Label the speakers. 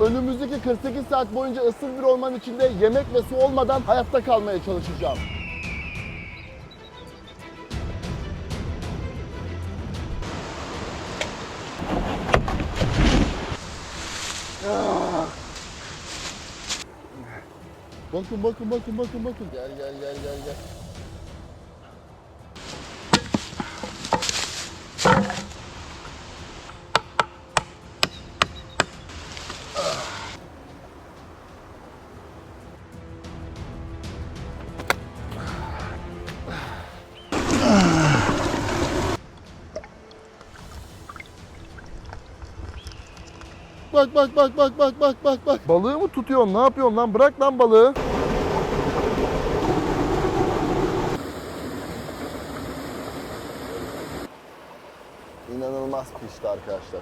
Speaker 1: Önümüzdeki 48 saat boyunca ıssız bir ormanın içinde yemek ve su olmadan hayatta kalmaya çalışacağım. Ah. Bakın bakın bakın bakın bakın. Gel gel gel gel gel. Bak bak bak bak bak bak bak bak. Balığı mı tutuyorsun? Ne yapıyorsun lan? Bırak lan balığı. İnanılmaz pişti arkadaşlar.